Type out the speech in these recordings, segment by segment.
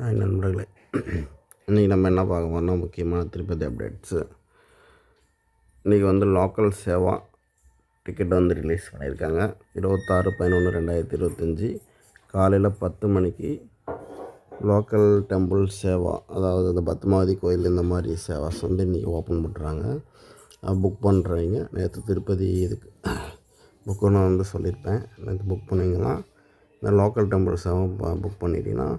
Hi நண்பர்களே இன்றைக்கி நம்ம என்ன பார்க்க போறோம்னா முக்கியமான திருப்பதி அப்டேட்ஸு இன்றைக்கி வந்து லோக்கல் சேவா டிக்கெட் வந்து ரிலீஸ் பண்ணியிருக்காங்க. இருபத்தாறு பதினொன்று ரெண்டாயிரத்தி இருபத்தஞ்சி காலையில் பத்து மணிக்கு லோக்கல் டெம்பிள் சேவா அதாவது இந்த பத்மாவதி கோயில் இந்த மாதிரி சேவாஸ் வந்து இன்றைக்கி ஓப்பன் பண்ணுறாங்க புக் பண்ணுறவங்க நேற்று திருப்பதி இதுக்கு புக்குன்னு வந்து சொல்லியிருப்பேன். நேற்று புக் பண்ணிங்கன்னா இந்த லோக்கல் டெம்பிள் சேவை புக் பண்ணிட்டீங்கன்னா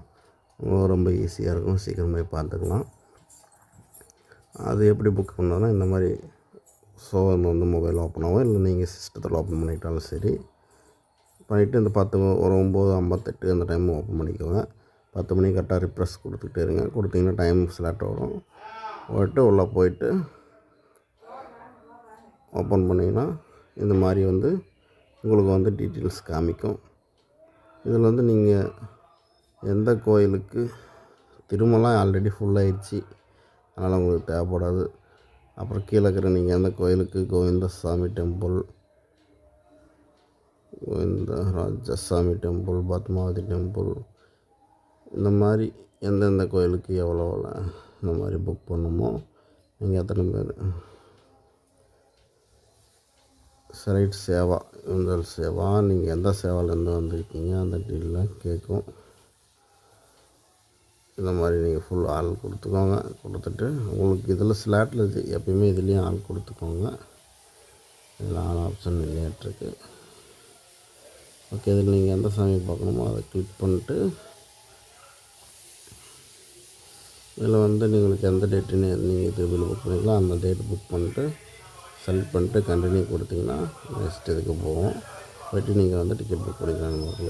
ரொம்ப ஈஸியாக இருக்கும். சீக்கிரமே பார்த்துக்கலாம். அது எப்படி புக் பண்ணோன்னா இந்த மாதிரி சோகம் வந்து மொபைல் ஓப்பன் ஆகும். இல்லை நீங்கள் சிஸ்டத்தில் ஓப்பன் பண்ணிக்கிட்டாலும் சரி. பண்ணிவிட்டு இந்த பத்து ஒரு ஒம்பது ஐம்பத்தெட்டு அந்த டைம் ஓப்பன் பண்ணிக்கோங்க. பத்து மணிக்கு கரெக்டாக ரிப்ரெஸ் கொடுத்துக்கிட்டே இருங்க. கொடுத்தீங்கன்னா டைம் செலக்ட் வரும் போய்ட்டு உள்ளே போயிட்டு ஓப்பன் பண்ணிங்கன்னா இந்த மாதிரி வந்து உங்களுக்கு வந்து டீட்டெயில்ஸ் காமிக்கும். இதில் வந்து நீங்கள் எந்த கோயிலுக்கு? திருமலம் ஆல்ரெடி ஃபுல்லாகிடுச்சு அதனால் உங்களுக்கு தேவைப்படாது. அப்புறம் கீழே இருக்கிற நீங்கள் எந்த கோயிலுக்கு? Govindaswamy temple Govinda Rajaswamy temple Padmavathi temple இந்த மாதிரி எந்தெந்த கோயிலுக்கு எவ்வளோ இந்த மாதிரி புக் பண்ணுமோ நீங்கள் எத்தனை பேர்? சரைட் சேவா உங்கள் சேவா நீங்கள் எந்த சேவாலேருந்து வந்திருக்கீங்க? அந்த டீலில் கேட்கும். இந்த மாதிரி நீங்கள் ஃபுல் ஆள் கொடுத்துக்கோங்க. கொடுத்துட்டு உங்களுக்கு இதில் ஸ்லாட்டில் இது எப்பயுமே இதுலேயும் ஆள் கொடுத்துக்கோங்க. இதில் ஆள் ஆப்ஷன் இல்லையாட்டிருக்கு ஓகே இதில் நீங்கள் எந்த சாமி பார்க்கணுமோ அதை கிளிக் பண்ணிட்டு இதில் வந்து உங்களுக்கு எந்த டேட்டுன்னு நீங்கள் இது பில் புக் பண்ணிக்கலாம். அந்த டேட் புக் பண்ணிட்டு செலக்ட் பண்ணிட்டு கண்டினியூ கொடுத்தீங்கன்னா நெக்ஸ்ட் இதுக்கு போவோம். போய்ட்டு நீங்கள் வந்து டிக்கெட் புக் பண்ணிக்கலாம் நம்மளுக்கு